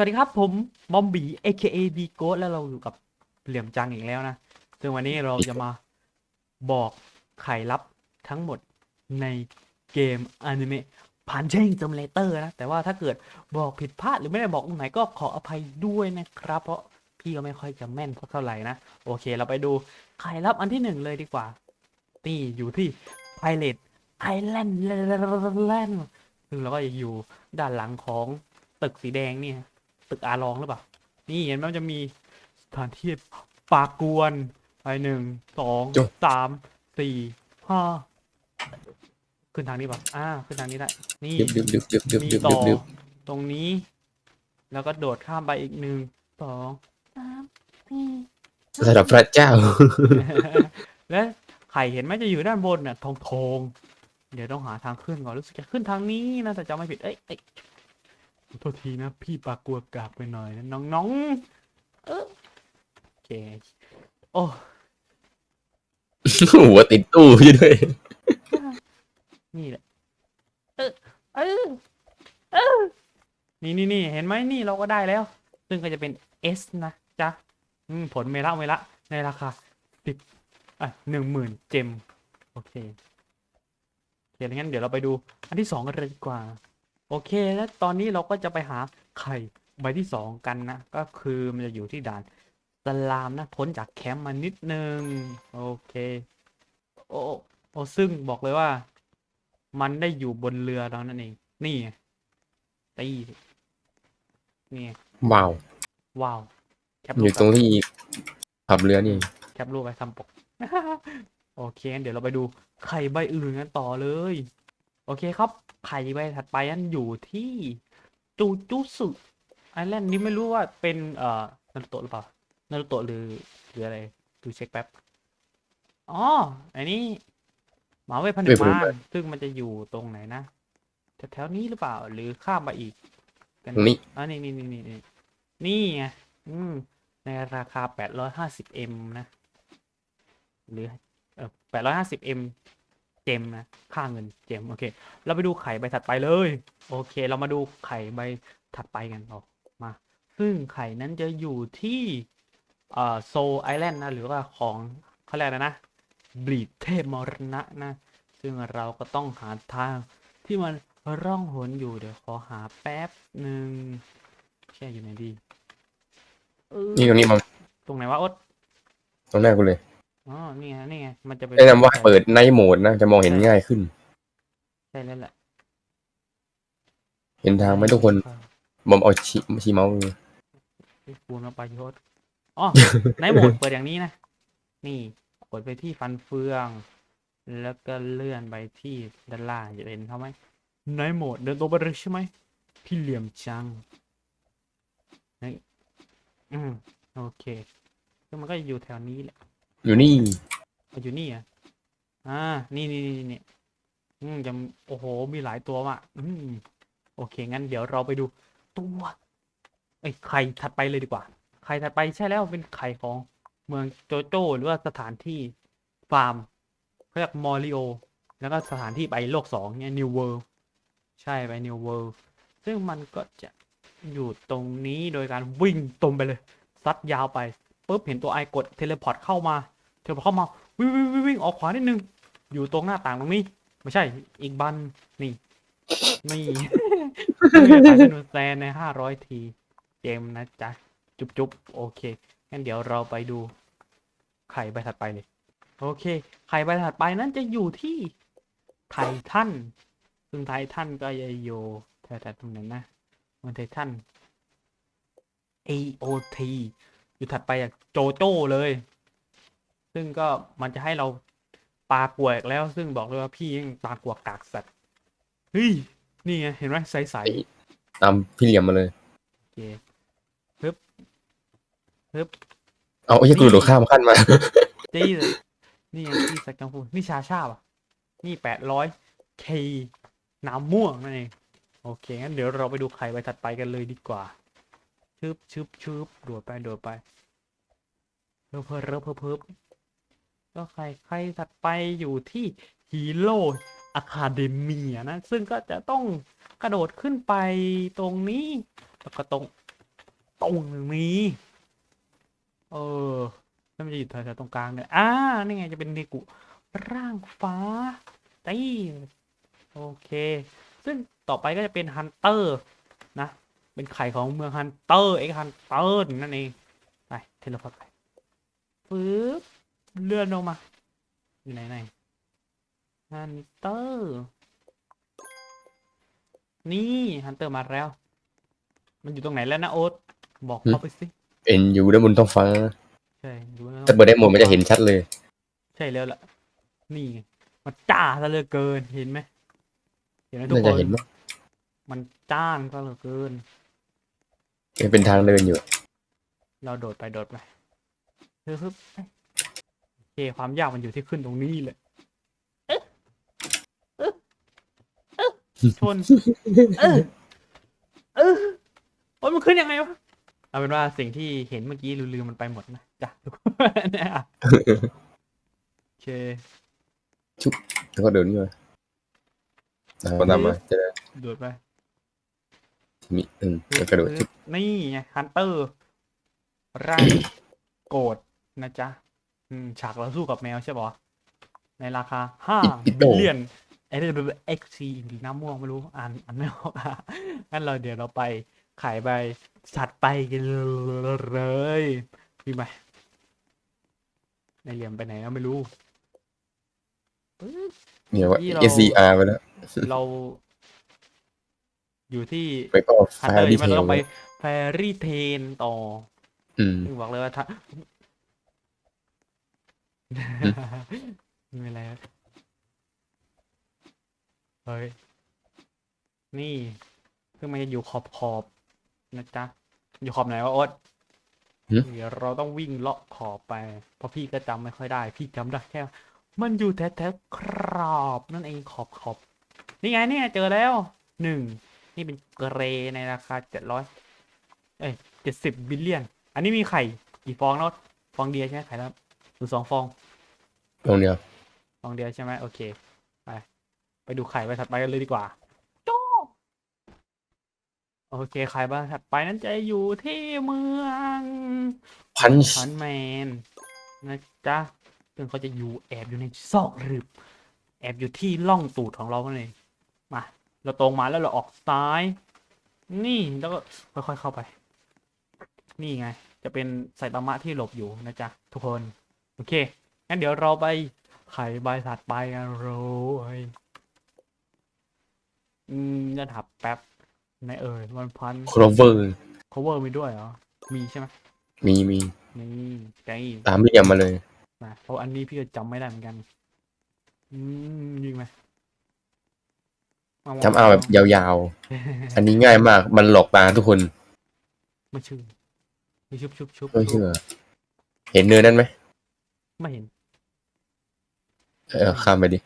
วัสดีครับผมบอมบี AKA b g o a t แล้วเราอยู่กับเหลี่ยมจังอีกแล้วนะ ซึ่งวันนี้เราจะมาบอกไขลับทั้งหมดในเกมอนิเมะผ่านเช่งซิมเลเตอร์นะ แต่ว่าถ้าเกิดบอกผิดพลาดหรือไม่ได้บอกตรงไหนก็ขออภัยด้วยนะครับ เพราะพี่ก็ไม่ค่อยจะแม่นเท่าไหร่นะ โอเคเราไปดูไขลับอันที่หนึ่งเลยดีกว่า นี่อยู่ที่ Pilot Island ซึ่งเราก็อยู่ด้านหลังของตึกสีแดงนี่ฮะ ตึกอาลองหรือเปล่า นี่เห็นไหมมันจะมีสถานที่ปากกวนไปหนึ่งสองจบ สามสี่ห้าขึ้นทางนี้ป่ะอ่าขึ้นทางนี้ได้ นี่ ดึบดึบดึบดึบดึบมีดึบต่อดึบตรงนี้ แล้วก็โดดข้ามไปอีกหนึ่งสองสามสี่สำหรับพระเจ้า และไข่เห็นไหมจะอยู่ด้านบนน่ะทองทองๆเดี๋ยวต้องหาทางขึ้นก่อนรู้สึกจะขึ้นทางนี้นะแต่จำไม่ผิดเอ้ยเอ้ยขอ โทษทีนะ พี่ปากกลัวกากไปหน่อยนะน้องๆเออโอเคโอ้หัวติดตู้อยู่ด้วยนี่แหละเออเออเออนี่นี่นี่เห็นไหมนี่เราก็ได้แล้ว ซึ่งก็จะเป็น S นะจ๊ะอืมผลเมละเมละในราคาสิบอะหนึ่งหมื่นเจม โอเคโอเคงั้นเดี๋ยวเราไปดูอันที่สองกันเลยดีกว่า โอเค แล้วตอนนี้เราก็จะไปหาไข่ใบที่สองกันนะ ก็คือมันจะอยู่ที่ด่านสลามนะพ้นจากแคมป์มานิดนึง โอเค โอ้โอ้ซึ่งบอกเลยว่า มันได้อยู่บนเรือเรานั่นเอง นี่ไงตีนี่ไงว้าวว้าวแคปอรูยู่ปตรงที่ขับเรือนี่ แคปรูปไปทำปก โอเคงั้นเดี๋ยวเราไปดูไข่ใบอื่นกันต่อเลยโอเคครับ ไข่ใบถัดไปนั้นอยู่ที่จูจูสึไอแลนด์นี้ไม่รู้ว่าเป็นเอ่อนารุโตะหรือเปล่านารุโตะหรือหรืออะไรดูเช็คแป๊บอ๋ออันนี้หมาเวทผนึกมารซึ่งมันจะอยู่ตรงไหนนะแถวๆนี้หรือเปล่า หรือข้ามไปอีก กัตรงนี้อ๋อนี่นี่นี่นี่นี่นี่ไงอืมในราคา 850m นะ หรือเออ 850m เจม นะ ค่าเงินเจมโอเค เราไปดูไข่ใบถัดไปเลย โอเค เรามาดูไข่ใบถัดไปกันออกมา ซึ่งไข่นั้นจะอยู่ที่เอ่อโซไอแลนด์นะ หรือว่าของเขาเรียกอะไรนะบลีดเทพมรณะนะ ซึ่งเราก็ต้องหาทางที่มันร่องหนอยู่เดี๋ยวขอหาแป๊บหนึ่งแช่อยู่ไหนดีเออนี่ตรงนี้มันตรงไหนวะโอ๊ตตรงหน้ากูเลย อ๋อนี่ไงนี่ไงมันจะเป็นแนะนำว่าให้เปิดไนท์โหมดนะ จะมองเห็นง่ายขึ้น ใช่แล้วแหละเห็นทางไหมทุกคนบอมเอาชีชีเมาส์เลยพี่ปูนมาไปโยศอ๋อในโหมดเปิดอย่างนี้นะ นี่กดไปที่ฟันเฟือง แล้วก็เลื่อนไปที่ด้านล่างจะเห็นเขาไหมในโหมดเดินตรงไปเลยใช่ไหมพี่เหลี่ยมจังนี่อืมโอเคซึ่งมันก็อยู่แถวนี้แหละ อยู่นี่เอาอยู่นี่อะอ่า นี่นี่นี่นี่อืมจะโอ้โห มีหลายตัวว่ะ อืม โอเค งั้นเดี๋ยวเราไปดูตัวไอ้ไข่ถัดไปเลยดีกว่า ไข่ถัดไปใช่แล้วเป็นไข่ของเมืองโจโจ้หรือว่าสถานที่ฟาร์มเขาเรียกมอริโอ แล้วก็สถานที่ไปโลกสองเนี่ยนิวเวิลด์ใช่ไปนิวเวิลด์ซึ่งมันก็จะอยู่ตรงนี้โดยการวิ่งตรงไปเลย ซัดยาวไป ปุ๊บเห็นตัวไอกดเทเลพอร์ตเข้ามาเทเลพอร์ตเข้ามาวิ่งวิ่งวิ่งวิ่งออกขวานิดนึง อยู่ตรงหน้าต่างตรงนี้ ไม่ใช่อีกบันนี่นี่ขายเป็นแซนในห้าร้อยทีเจมนะจ๊ะ จุ๊บจุ๊บโอเคงั้นเดี๋ยวเราไปดู ไข่ใบถัดไปเลย โอเค ไข่ใบถัดไปนั้นจะอยู่ที่ไททันซึ่งไททันก็จะอยู่แถวๆตรงไหนนะมันไททัน AOT อยู่ถัดไปจากโจโจ้เลย ซึ่งก็มันจะให้เราปลากลัวอีกแล้ว ซึ่งบอกเลยว่าพี่ยังปลากลัวกากสัตว์เฮ้ยนี่ไงเห็นไหมใสๆตามพี่เหลี่ยมมาเลยโอเคฮึบฮึบ เอาไอ้ยกูโดดข้ามขั้นมา จี้เลยนี่ไงที่สักกังฟูนี่ชาชาป่ะ นี่แปดร้อยเคน้ำม่วงนั่นเอง โอเค งั้นเดี๋ยวเราไปดูไข่ใบถัดไปกันเลยดีกว่า ชึบชึบชึบโดดไปโดดไปเพิ่มเพิ่มเพิ่มเพิ่มเพิ่มก็ไข่ไข่ถัดไปอยู่ที่ฮีโร่อะคาเดมีนะ ซึ่งก็จะต้องกระโดดขึ้นไปตรงนี้ แล้วก็ตรงตรงนี้ เออแล้วมันจะอยู่แถวๆตรงกลางเนี่ยอ่านี่ไงจะเป็นเนกุร่างฟ้าตีโอเค ซึ่งต่อไปก็จะเป็นฮันเตอร์ เป็นไข่ของเมืองฮันเตอร์เอ็กฮันเตอร์นั่นเองไปเทเลพอร์ตไปปึ๊บเลื่อนลงมา อยู่ไหนไหนฮันเตอร์ นี่ฮันเตอร์มาแล้ว มันอยู่ตรงไหนแล้วนะโอ๊ตบอกเขาไปสิเอ็นอยู่ด้านบนท้องฟ้าใช่ดูแล้วถ้าเปิดได้หมดมันจะเห็นชัดเลย ใช่แล้วล่ะ นี่ไงมันจ้าซะเหลือเกินเห็นไหมเห็นไหมทุกน่าคจะนเห็นไหมมันจ้านซะเหลือเกิน ยังเป็นทางเดินอยู่ เราโดดไปโดดไปฮึบฮึบไปโอเคความยากมันอยู่ที่ขึ้นตรงนี้เลยชนเออเออโอ้ยมันขึ้นยังไงวะเอาเป็นว่าสิ่งที่เห็นเมื่อกี้ลืมๆมันไปหมดนะจ้ะทุกคนนะโอเคแล้วก็เดินนี่มาอ่าตามมาจะได้โดดไป มีอืมแล้วกระโดดชุบนี่ไงฮันเตอร์ร่างโกรธนะจ๊ะ อืม ฉากเราสู้กับแมวใช่ปะในราคาห้าบิลเลียนไอ้เรื่องเอ็กซีหรือน้ำม่วงไม่รู้อ่านอ่านไม่ออกอะงั้นเราเดี๋ยวเราไปขายใบสัตว์ไปกันเลยพี่ไปในเหลี่ยมไปไหนแล้วไม่รู้ปึ๊บเนี่ยว่าที่เรา SCR ไปแล้ว เรา อยู่ที่ไปก็ไฟฮันเตอร์ดีใช่ไหมเทเราลต้องไปแฟรี่เทนต่ออืม ซึ่งบอกเลยว่าถ้าไม่เป็นไรครับเฮ้ย นี่คือมันจะอยู่ขอบขอบๆนะจ๊ะ อยู่ขอบไหนวะโอ๊ตเดี๋ยวเราต้องวิ่งเลาะขอบไป เพราะพี่ก็จำไม่ค่อยได้ พี่จำได้แค่มันอยู่แถวๆครอบนั่นเองขอบขอบ นี่ไงเนี่ยเจอแล้วหนึ่ง นี่เป็นเกรในราคาเจ็ดร้อยเอ้ยเจ็ดสิบบิลเลียน อันนี้มีไข่กี่ฟองนะฟองเดียวใช่ไหมไข่แล้วหรือสองฟองตรงเดียวฟองเดียวใช่ไหมโอเค ไป ไปดูไข่ใบถัดไปกันเลยดีกว่าโจโอเคไข่ใบถัดไปนั้นจะอยู่ที่เมืองพันช์ฮันแมนนะจ๊ะซึ่งเขาจะอยู่แอบอยู่ในซอกหลืบแอบอยู่ที่ล่องตูดของเรานั่นเองมา เราตรงมาแล้วเราออกซ้าย นี่แล้วก็ค่อยๆเข้าไป นี่ไง จะเป็นไซตามะที่หลบอยู่นะจ๊ะทุกคน โอเค งั้นเดี๋ยวเราไปไขใบถัดไปกันเลยอืมจะถับแป๊บไหนเอ่ยวันพันโครเวอร์ cover มีด้วยเหรอ มีใช่ไหมมีมีนี่ใจตามพี่เลียมมาเลยนะเพราะอันนี้พี่ก็จำไม่ได้เหมือนกัน อืมยิงไหม จำเอาแบบยาวๆ อันนี้ง่ายมาก มันหลอกตาทุกคน ไม่ชื่อไม่ชุบชุบชุบไม่เชื่อ เห็นเนื้อนั่นไหม ไม่เห็น เออข้ามไปดิ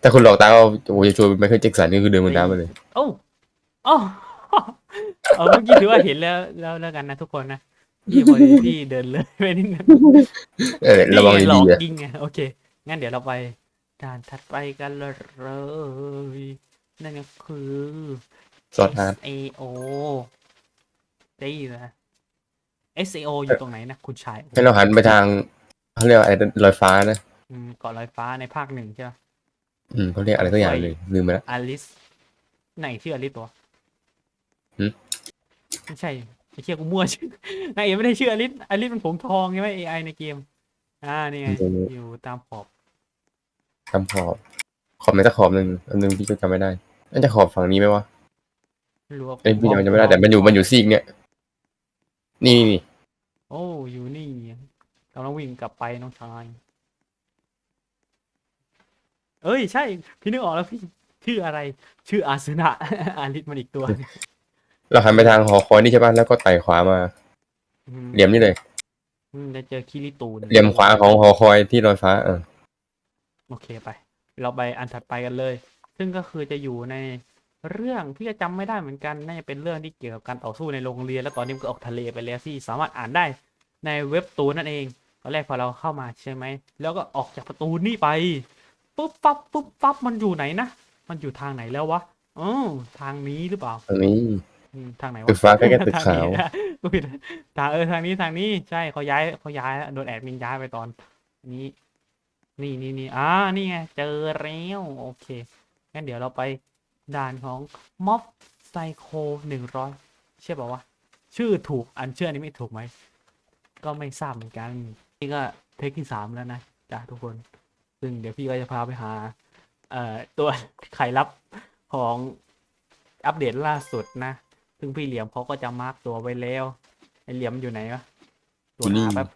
แต่คนหลอกตาเอาโอ้ยจะชวนไมเคิลแจ็คสันนี่คือเดินบนน้ำไปเลย โอ้โอ้เออเมื่อกี้ถือว่าเห็นแล้วแล้วแล้วกันนะทุกคนนะพี่พอดีพี่เดินเลยไปนิดนึงเออระวังนี่ไหลดีอกๆอะยิงไงโอเค งั้นเดี๋ยวเราไป ด่านถัดไปกันเลยนั่นก็คือซอสฮาร์ด A O ได้ยินไหม S A O อยู่ตรงไหนนะ คุณชายให้เราหันไปทางเขาเรียกว่าอะไรลอยฟ้านะอืมเกาะลอยฟ้าในภาคหนึ่งใช่ไหมอืมเขาเรียกอะไรสักอย่างเลยลืมไปแล้วอลิส ไหนชื่ออลิสตัวหืม ไม่ใช่ไอ้เชี่ยกูมั่วชื่อนายเอกไม่ได้ชื่ออลิสอลิสมันผมทองใช่ไหม AI ในเกม อ่านี่ไง อยู่ตามขอบ ทำขอบ ขอบไหนสักขอบหนึ่งอันหนึงพี่ก็จำไม่ได้น่าจะขอบฝั่งนี้ไหมวะไม่รู้ว่าเอ้ยพี่จำไม่ได้แต่มันอยู่มันอยู่ซีกเนี่ยนี่นี่โอ้อยู่นี่กำลังวิ่งกลับไปน้องชาย เอ้ยใช่ พี่นึกออกแล้วพี่ชื่ออะไร ชื่ออาสุนะ อาลิสมันอีกตัวเราหันไปทางหอคอยนี่ใช่ป่ะแล้วก็ไต่ขวามาอืมเหลี่ยมนี่เลย อืมจะเจอคิริตูนเหลี่ยมขวาของหอคอยที่ลอยฟ้าเออโอเคไป เราไปอันถัดไปกันเลย ซึ่งก็คือจะอยู่ในเรื่องพี่ก็จำไม่ได้เหมือนกันน่าจะเป็นเรื่องที่เกี่ยวกับการต่อสู้ในโรงเรียน แล้วตอนนี้มันก็ออกทะเลไปแล้วที่สามารถอ่านได้ในเว็บตูนนั่นเองตอนแรกพอเราเข้ามาใช่ไหมแล้วก็ออกจากประตูนี่ไปปุ๊บปั๊บปุ๊บปั๊บมันอยู่ไหนนะมันอยู่ทางไหนแล้ววะอ๋อทางนี้หรือเปล่าตรงนี้อืมทางไหนตึวะกฟ้าใกล้ๆตึกทางขาวนี้นะกูผิดทางเออทางนี้ทางนี้ใช่เขาย้ายเขาย้ายแล้วโดนแอดมินย้ายไปตอนนี้ นี่นี่นี่อ่านี่ไงเจอแล้วโอเคงั้นเดี๋ยวเราไปด่านของม็อบไซโคหนึ่งร้อยใช่ป่าวะชื่อถูกอันเชื่อนี้ไม่ถูกไหม ก็ไม่ทราบเหมือนกัน นี่ก็เทคที่สามแล้วนะจ้ะทุกคน ซึ่งเดี๋ยวพี่ก็จะพาไปหา เอ่อตัวไขลับของอัปเดตล่าสุดนะ ซึ่งพี่เหลี่ยมเขาก็จะมาร์กตัวไว้แล้วไอเหลี่ยมอยู่ไหนวะตรวอยู่นี่หาแป๊บ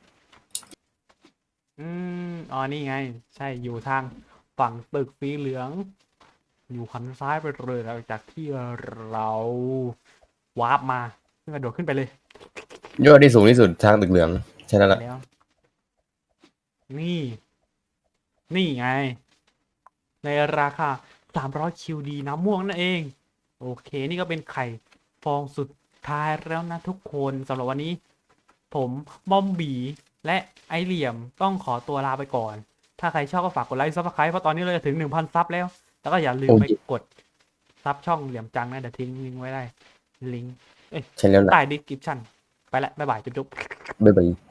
อืมอ๋อนี่ไง ใช่อยู่ทางฝั่งตึกสีเหลือง อยู่ขันซ้ายไปเลยหลังจากที่เราวาร์ปมาขึ้นกระโดดขึ้นไปเลยยอดที่สูงที่สุดทางตึกเหลืองใช่แล้วล่ะแล้วนี่ นี่ไง ในราคา300 QD น้ำม่วงนั่นเอง โอเคนี่ก็เป็นไข่ฟองสุดท้ายแล้วนะทุกคนสำหรับวันนี้ ผมบอมบี และไอเหลี่ยมต้องขอตัวลาไปก่อน ถ้าใครชอบก็ฝากกดไลค์ซับสไครต์เพราะตอนนี้เราจะถึง1,000ซับแล้ว แล้วก็อย่าลืมไปกดซับช่องเหลี่ยมจังนะเดี๋ยวทิ้งลิงก์ไว้ได้ลิงก์ใช่แล้วล่ะใต้ดีคริปชั่นไปละบ๊ายบายจุ๊บๆบ๊ายบาย